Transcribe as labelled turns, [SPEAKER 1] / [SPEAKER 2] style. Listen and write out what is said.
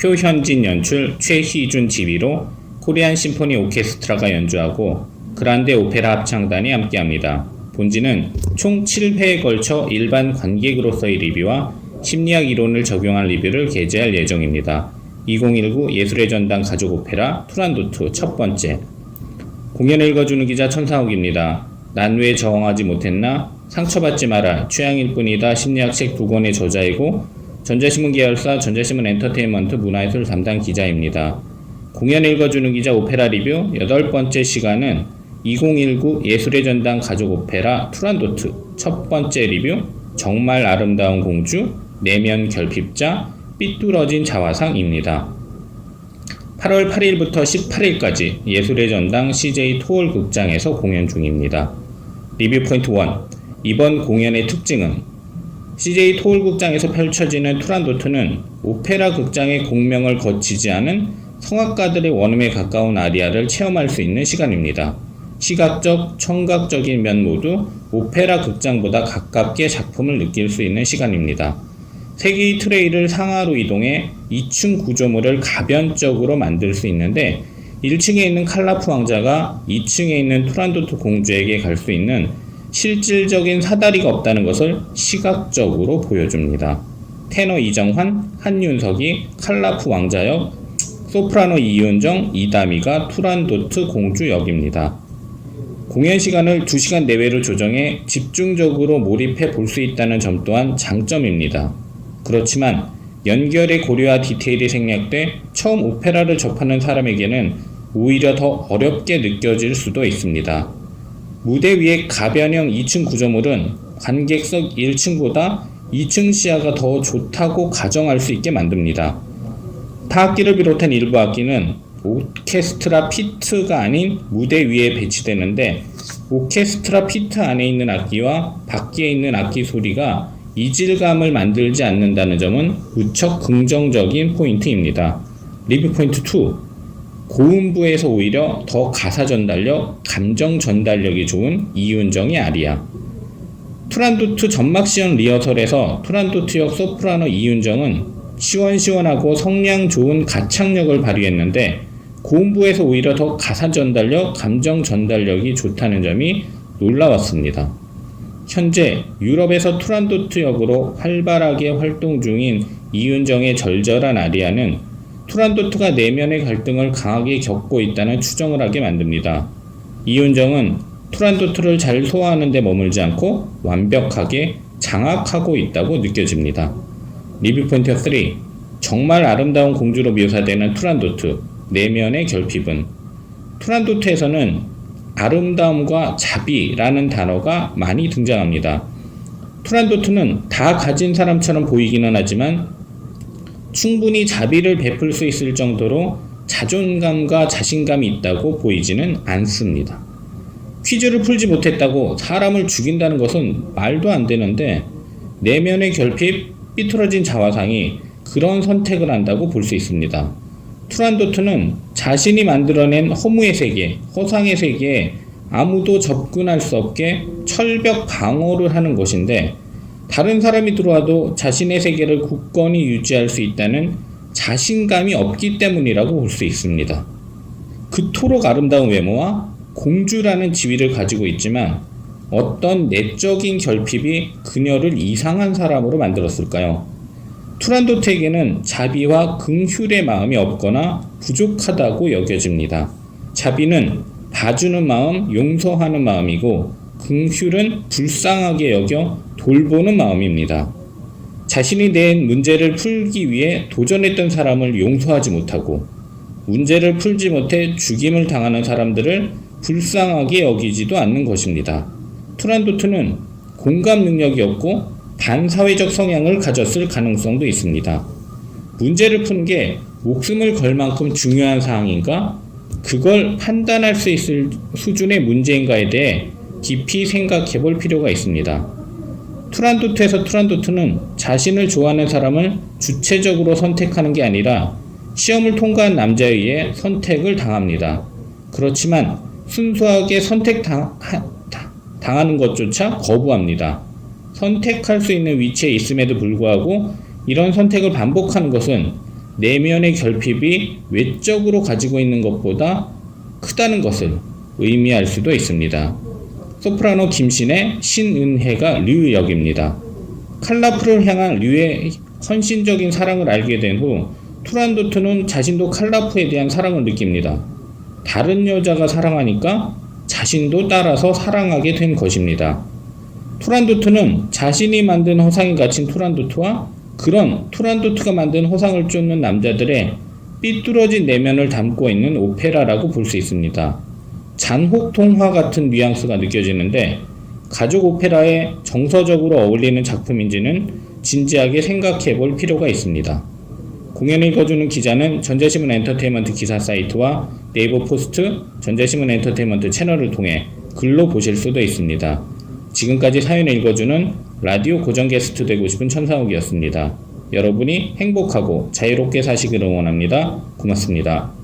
[SPEAKER 1] 표현진 연출 최희준 지휘로 코리안 심포니 오케스트라가 연주하고 그란데 오페라 합창단이 함께합니다. 본지는 총 7회에 걸쳐 일반 관객으로서의 리뷰와 심리학 이론을 적용한 리뷰를 게재할 예정입니다. 2019 예술의 전당 가족 오페라 투란도트 첫 번째 공연 읽어주는 기자 천상욱입니다. 난 왜 저항하지 못했나? 상처받지 마라. 취향일 뿐이다. 심리학 책 두 권의 저자이고 전자신문 계열사 전자신문 엔터테인먼트 문화예술 담당 기자입니다. 공연 읽어주는 기자 오페라 리뷰 여덟 번째 시간은 2019 예술의 전당 가족 오페라 투란도트 첫 번째 리뷰 정말 아름다운 공주 내면 결핍자 삐뚤어진 자화상입니다. 8월 8일부터 18일까지 예술의 전당 CJ 토월 극장에서 공연 중입니다. 리뷰 포인트 1. 이번 공연의 특징은 CJ 토월 극장에서 펼쳐지는 투란도트는 오페라 극장의 공명을 거치지 않은 성악가들의 원음에 가까운 아리아를 체험할 수 있는 시간입니다. 시각적, 청각적인 면 모두 오페라 극장보다 가깝게 작품을 느낄 수 있는 시간입니다. 세 개의 트레이를 상하로 이동해 2층 구조물을 가변적으로 만들 수 있는데 1층에 있는 칼라프 왕자가 2층에 있는 투란도트 공주에게 갈 수 있는 실질적인 사다리가 없다는 것을 시각적으로 보여줍니다. 테너 이정환, 한윤석이 칼라프 왕자 역, 소프라노 이윤정, 이다미가 투란도트 공주 역입니다. 공연 시간을 2시간 내외로 조정해 집중적으로 몰입해 볼 수 있다는 점 또한 장점입니다. 그렇지만 연결의 고려와 디테일이 생략돼 처음 오페라를 접하는 사람에게는 오히려 더 어렵게 느껴질 수도 있습니다. 무대 위의 가변형 2층 구조물은 관객석 1층보다 2층 시야가 더 좋다고 가정할 수 있게 만듭니다. 타악기를 비롯한 일부 악기는 오케스트라 피트가 아닌 무대 위에 배치되는데 오케스트라 피트 안에 있는 악기와 밖에 있는 악기 소리가 이질감을 만들지 않는다는 점은 무척 긍정적인 포인트입니다. 리뷰 포인트 2. 고음부에서 오히려 더 가사 전달력, 감정 전달력이 좋은 이윤정의 아리아. 투란도트 전막 시연 리허설에서 투란도트 역 소프라노 이윤정은 시원시원하고 성량 좋은 가창력을 발휘했는데 고음부에서 오히려 더 가사 전달력, 감정 전달력이 좋다는 점이 놀라웠습니다. 현재 유럽에서 투란도트 역으로 활발하게 활동 중인 이윤정의 절절한 아리아는 투란도트가 내면의 갈등을 강하게 겪고 있다는 추정을 하게 만듭니다. 이윤정은 투란도트를 잘 소화하는 데 머물지 않고 완벽하게 장악하고 있다고 느껴집니다. 리뷰 포인트 3. 정말 아름다운 공주로 묘사되는 투란도트, 내면의 결핍은 투란도트에서는 아름다움과 자비라는 단어가 많이 등장합니다. 투란도트는 다 가진 사람처럼 보이기는 하지만 충분히 자비를 베풀 수 있을 정도로 자존감과 자신감이 있다고 보이지는 않습니다. 퀴즈를 풀지 못했다고 사람을 죽인다는 것은 말도 안 되는데 내면의 결핍, 삐뚤어진 자화상이 그런 선택을 한다고 볼 수 있습니다. 투란도트는 자신이 만들어낸 허무의 세계, 허상의 세계에 아무도 접근할 수 없게 철벽 방어를 하는 것인데 다른 사람이 들어와도 자신의 세계를 굳건히 유지할 수 있다는 자신감이 없기 때문이라고 볼 수 있습니다. 그토록 아름다운 외모와 공주라는 지위를 가지고 있지만 어떤 내적인 결핍이 그녀를 이상한 사람으로 만들었을까요? 투란도트에게는 자비와 긍휼의 마음이 없거나 부족하다고 여겨집니다. 자비는 봐주는 마음, 용서하는 마음이고 긍휼은 불쌍하게 여겨 돌보는 마음입니다. 자신이 낸 문제를 풀기 위해 도전했던 사람을 용서하지 못하고 문제를 풀지 못해 죽임을 당하는 사람들을 불쌍하게 여기지도 않는 것입니다. 투란도트는 공감 능력이 없고 반사회적 성향을 가졌을 가능성도 있습니다. 문제를 푸는 게 목숨을 걸 만큼 중요한 사항인가? 그걸 판단할 수 있을 수준의 문제인가에 대해 깊이 생각해 볼 필요가 있습니다. 투란도트에서 투란도트는 자신을 좋아하는 사람을 주체적으로 선택하는 게 아니라 시험을 통과한 남자에 의해 선택을 당합니다. 그렇지만 순수하게 선택당, 당하는 것조차 거부합니다. 선택할 수 있는 위치에 있음에도 불구하고 이런 선택을 반복하는 것은 내면의 결핍이 외적으로 가지고 있는 것보다 크다는 것을 의미할 수도 있습니다. 소프라노 김신의 신은혜가 류 역입니다. 칼라프를 향한 류의 헌신적인 사랑을 알게 된 후 투란도트는 자신도 칼라프에 대한 사랑을 느낍니다. 다른 여자가 사랑하니까 자신도 따라서 사랑하게 된 것입니다. 투란도트는 자신이 만든 허상에 갇힌 투란도트와 그런 투란도트가 만든 허상을 쫓는 남자들의 삐뚤어진 내면을 담고 있는 오페라라고 볼 수 있습니다. 잔혹 통화 같은 뉘앙스가 느껴지는데 가족 오페라에 정서적으로 어울리는 작품인지는 진지하게 생각해 볼 필요가 있습니다. 공연을 읽어주는 기자는 전자신문 엔터테인먼트 기사 사이트와 네이버 포스트, 전자신문 엔터테인먼트 채널을 통해 글로 보실 수도 있습니다. 지금까지 사연을 읽어주는 라디오 고정 게스트 되고 싶은 천상욱이었습니다. 여러분이 행복하고 자유롭게 사시기를 응원합니다. 고맙습니다.